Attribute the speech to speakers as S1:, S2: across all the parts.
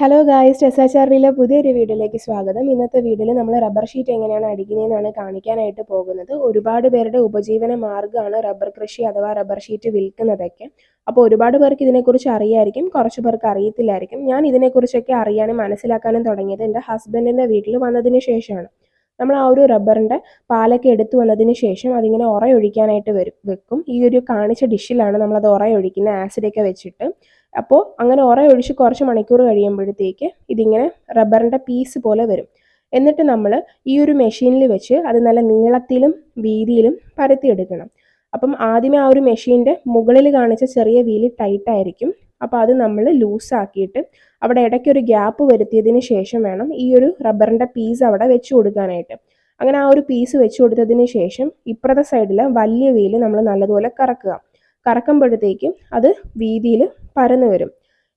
S1: Hello guys S H ആറിലെ പുതിയൊരു വീഡിയോയിലേക്ക് സ്വാഗതം. ഇന്നത്തെ വീഡിയോയിൽ നമ്മൾ റബ്ബർ ഷീറ്റ് എങ്ങനെയാണ് അടിക്കുന്നതെന്നാണ് കാണിക്കാനായിട്ട് പോകുന്നത്. ഒരുപാട് പേരുടെ ഉപജീവന മാർഗമാണ് റബ്ബർ കൃഷി അഥവാ റബ്ബർ ഷീറ്റ് വിൽക്കുന്നതൊക്കെ. അപ്പോൾ ഒരുപാട് പേർക്ക് ഇതിനെക്കുറിച്ച് അറിയായിരിക്കും കുറച്ച് പേർക്ക് അറിയത്തില്ലായിരിക്കും. ഞാൻ ഇതിനെക്കുറിച്ചൊക്കെ അറിയാനും മനസ്സിലാക്കാനും തുടങ്ങിയത് എന്റെ ഹസ്ബൻഡിന്റെ വീട്ടിൽ വന്നതിന് ശേഷമാണ്. നമ്മൾ ആ ഒരു റബ്ബറിന്റെ പാലൊക്കെ എടുത്തു വന്നതിന് ശേഷം അതിങ്ങനെ ഉറയൊഴിക്കാനായിട്ട് വരും വെക്കും. ഈ ഒരു കാണിച്ച ഡിഷിലാണ് നമ്മളത് ഉറയൊഴിക്കുന്നത് ആസിഡൊക്കെ വെച്ചിട്ട് അപ്പോൾ അങ്ങനെ ഉറ ഒഴിച്ച് കുറച്ച് മണിക്കൂർ കഴിയുമ്പോഴത്തേക്ക് ഇതിങ്ങനെ റബ്ബറിന്റെ പീസ് പോലെ വരും. എന്നിട്ട് നമ്മൾ ഈ ഒരു മെഷീനിൽ വെച്ച് അത് നല്ല നീളത്തിലും വീതിയിലും പരത്തിയെടുക്കണം. അപ്പം ആദ്യമേ ആ ഒരു മെഷീന്റെ മുകളിൽ കാണിച്ച ചെറിയ വീൽ ടൈറ്റായിരിക്കും അപ്പോൾ അത് നമ്മൾ ലൂസാക്കിയിട്ട് അവിടെ ഇടയ്ക്ക് ഒരു ഗ്യാപ്പ് വരുത്തിയതിന് ശേഷം വേണം ഈ ഒരു റബ്ബറിന്റെ പീസ് അവിടെ വെച്ച് കൊടുക്കാനായിട്ട്. അങ്ങനെ ആ ഒരു പീസ് വെച്ച് കൊടുത്തതിന് ശേഷം ഇപ്പുറത്തെ സൈഡിൽ വലിയ വീൽ നമ്മൾ നല്ലതുപോലെ കറക്കുക. കറക്കുമ്പോഴത്തേക്കും അത് വീതിയിൽ പരന്നു വരും.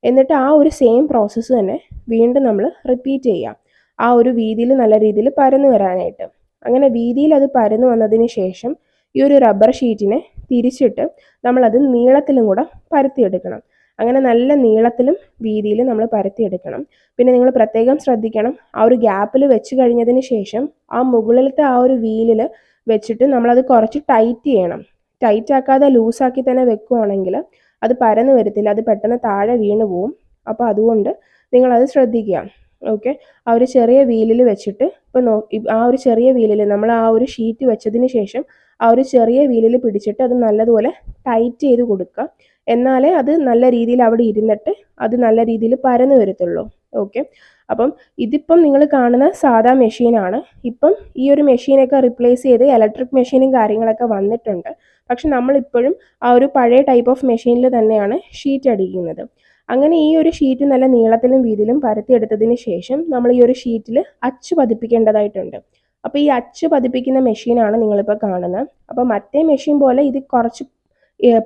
S1: എന്നിട്ട് ആ ഒരു സെയിം പ്രോസസ്സ് തന്നെ വീണ്ടും നമ്മൾ റിപ്പീറ്റ് ചെയ്യാം. ആ ഒരു വീതിയിൽ നല്ല രീതിയിൽ പരന്നു വരാനായിട്ട്. അങ്ങനെ വീതിയിൽ അത് പരന്നു വന്നതിന് ശേഷം ഈ ഒരു റബ്ബർ ഷീറ്റിനെ തിരിച്ചിട്ട് നമ്മളത് നീളത്തിലും കൂടെ പരത്തിയെടുക്കണം. അങ്ങനെ നല്ല നീളത്തിലും വീതിയിലും നമ്മൾ പരത്തിയെടുക്കണം. പിന്നെ നിങ്ങൾ പ്രത്യേകം ശ്രദ്ധിക്കണം ആ ഒരു ഗ്യാപ്പിൽ വെച്ച് കഴിഞ്ഞതിന് ശേഷം ആ മുകളിലത്തെ ആ ഒരു വീലിൽ വെച്ചിട്ട് നമ്മളത് കുറച്ച് ടൈറ്റ് ചെയ്യണം. ടൈറ്റ് ആക്കാതെ ലൂസാക്കി തന്നെ വെക്കുവാണെങ്കിൽ അത് പരന്ന് വരത്തില്ല അത് പെട്ടെന്ന് താഴെ വീണ് പോവും. അപ്പോൾ അതുകൊണ്ട് നിങ്ങളത് ശ്രദ്ധിക്കുക. ഓക്കെ ആ ഒരു ചെറിയ വീലിൽ വെച്ചിട്ട് ഇപ്പോൾ നോ ആ ഒരു ചെറിയ വീലിൽ നമ്മൾ ആ ഒരു ഷീറ്റ് വെച്ചതിന് ശേഷം ആ ഒരു ചെറിയ വീലിൽ പിടിച്ചിട്ട് അത് നല്ലതുപോലെ ടൈറ്റ് ചെയ്ത് കൊടുക്കുക. എന്നാലേ അത് നല്ല രീതിയിൽ അവിടെ ഇരുന്നിട്ട് അത് നല്ല രീതിയിൽ പരന്നു വരത്തുള്ളൂ. ഓക്കെ അപ്പം ഇതിപ്പം നിങ്ങൾ കാണുന്ന സാധാ മെഷീനാണ് ഇപ്പം ഈ ഒരു മെഷീനൊക്കെ റിപ്ലേസ് ചെയ്ത് ഇലക്ട്രിക് മെഷീനും കാര്യങ്ങളൊക്കെ വന്നിട്ടുണ്ട്. പക്ഷെ നമ്മളിപ്പോഴും ആ ഒരു പഴയ ടൈപ്പ് ഓഫ് മെഷീനിൽ തന്നെയാണ് ഷീറ്റ് അടിക്കുന്നത്. അങ്ങനെ ഈ ഒരു ഷീറ്റ് നല്ല നീളത്തിലും വീതിയിലും പരത്തിയെടുത്തതിന് ശേഷം നമ്മൾ ഈ ഒരു ഷീറ്റിൽ അച്ചു പതിപ്പിക്കേണ്ടതായിട്ടുണ്ട്. അപ്പോൾ ഈ അച്ച് പതിപ്പിക്കുന്ന മെഷീനാണ് നിങ്ങളിപ്പോൾ കാണുന്നത് അപ്പോൾ മറ്റേ മെഷീൻ പോലെ ഇത് കുറച്ച്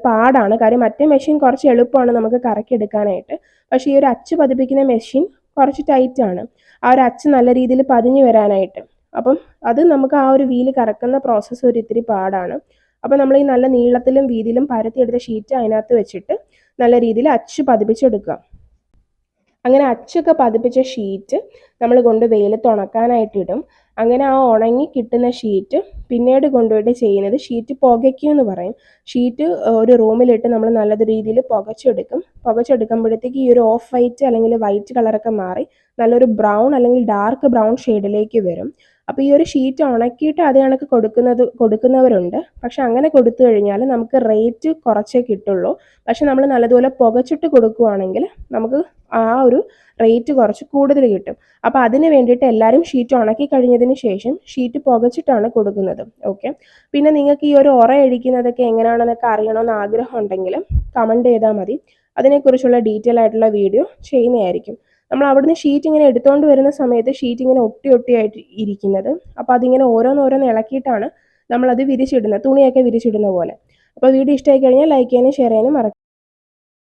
S1: പാടാണ്. കാര്യം മറ്റേ മെഷീൻ കുറച്ച് എളുപ്പമാണ് നമുക്ക് കറക്കിയെടുക്കാനായിട്ട് പക്ഷേ ഈ ഒരു അച്ച് പതിപ്പിക്കുന്ന മെഷീൻ കുറച്ച് ടൈറ്റ് ആണ്. ആ ഒരു അച്ച് നല്ല രീതിയിൽ പതിഞ്ഞു വരാനായിട്ട്. അപ്പം അത് നമുക്ക് ആ ഒരു വീൽ കറക്കുന്ന പ്രോസസ്സ് ഒരു ഇത്തിരി പാടാണ്. അപ്പോൾ നമ്മൾ ഈ നല്ല നീളത്തിലും വീതിയിലും പരത്തിയെടുത്ത ഷീറ്റ് അതിനകത്ത് വെച്ചിട്ട് നല്ല രീതിയിൽ അച്ച് പതിപ്പിച്ചെടുക്കുക. അങ്ങനെ അച്ചൊക്കെ പതിപ്പിച്ച ഷീറ്റ് നമ്മൾ കൊണ്ട് വെയിലത്ത് ഉണക്കാനായിട്ട് ഇടും. അങ്ങനെ ആ ഉണങ്ങി കിട്ടുന്ന ഷീറ്റ് പിന്നീട് കൊണ്ടുപോയിട്ട് ചെയ്യുന്നത് ഷീറ്റ് പുകയ്ക്കും എന്ന് പറയും. ഷീറ്റ് ഒരു റൂമിലിട്ട് നമ്മൾ നല്ല രീതിയിൽ പുകച്ചെടുക്കും. പുകച്ചെടുക്കുമ്പോഴത്തേക്ക് ഈ ഒരു ഓഫ് വൈറ്റ് അല്ലെങ്കിൽ വൈറ്റ് കളറൊക്കെ മാറി നല്ലൊരു ബ്രൗൺ അല്ലെങ്കിൽ ഡാർക്ക് ബ്രൗൺ ഷെയ്ഡിലേക്ക് വരും. അപ്പോൾ ഈ ഒരു ഷീറ്റ് ഉണക്കിയിട്ട് അതേ കണക്ക് കൊടുക്കുന്നത് കൊടുക്കുന്നവരുണ്ട്. പക്ഷെ അങ്ങനെ കൊടുത്തു കഴിഞ്ഞാൽ നമുക്ക് റേറ്റ് കുറച്ചേ കിട്ടുള്ളൂ. പക്ഷെ നമ്മൾ നല്ലതുപോലെ പുകച്ചിട്ട് കൊടുക്കുവാണെങ്കിൽ നമുക്ക് ആ ഒരു റേറ്റ് കുറച്ച് കൂടുതൽ കിട്ടും. അപ്പോൾ അതിന് വേണ്ടിയിട്ട് എല്ലാവരും ഷീറ്റ് ഉണക്കി കഴിഞ്ഞതിന് ശേഷം ഷീറ്റ് പുകച്ചിട്ടാണ് കൊടുക്കുന്നത്. ഓക്കെ പിന്നെ നിങ്ങൾക്ക് ഈ ഒരു ഉറ അഴിക്കുന്നതൊക്കെ എങ്ങനെയാണെന്നൊക്കെ അറിയണമെന്ന് ആഗ്രഹം ഉണ്ടെങ്കിൽ കമന്റ് ചെയ്താൽ മതി. അതിനെക്കുറിച്ചുള്ള ഡീറ്റെയിൽ ആയിട്ടുള്ള വീഡിയോ ചെയ്യുന്നതായിരിക്കും. നമ്മൾ അവിടുന്ന് ഷീറ്റ് ഇങ്ങനെ എടുത്തുകൊണ്ട് വരുന്ന സമയത്ത് ഷീറ്റ് ഇങ്ങനെ ഒട്ടി ഒട്ടിയായിട്ട് ഇരിക്കുന്നത്. അപ്പോൾ അതിങ്ങനെ ഓരോന്നോരോന്ന് ഇളക്കിയിട്ടാണ് നമ്മളത് വിരിച്ചിടുന്നത് തുണിയൊക്കെ വിരിച്ചിടുന്ന പോലെ. അപ്പോൾ വീഡിയോ ഇഷ്ടമായി കഴിഞ്ഞാൽ ലൈക്ക് ചെയ്യാനും ഷെയർ ചെയ്യാനും മറക്കും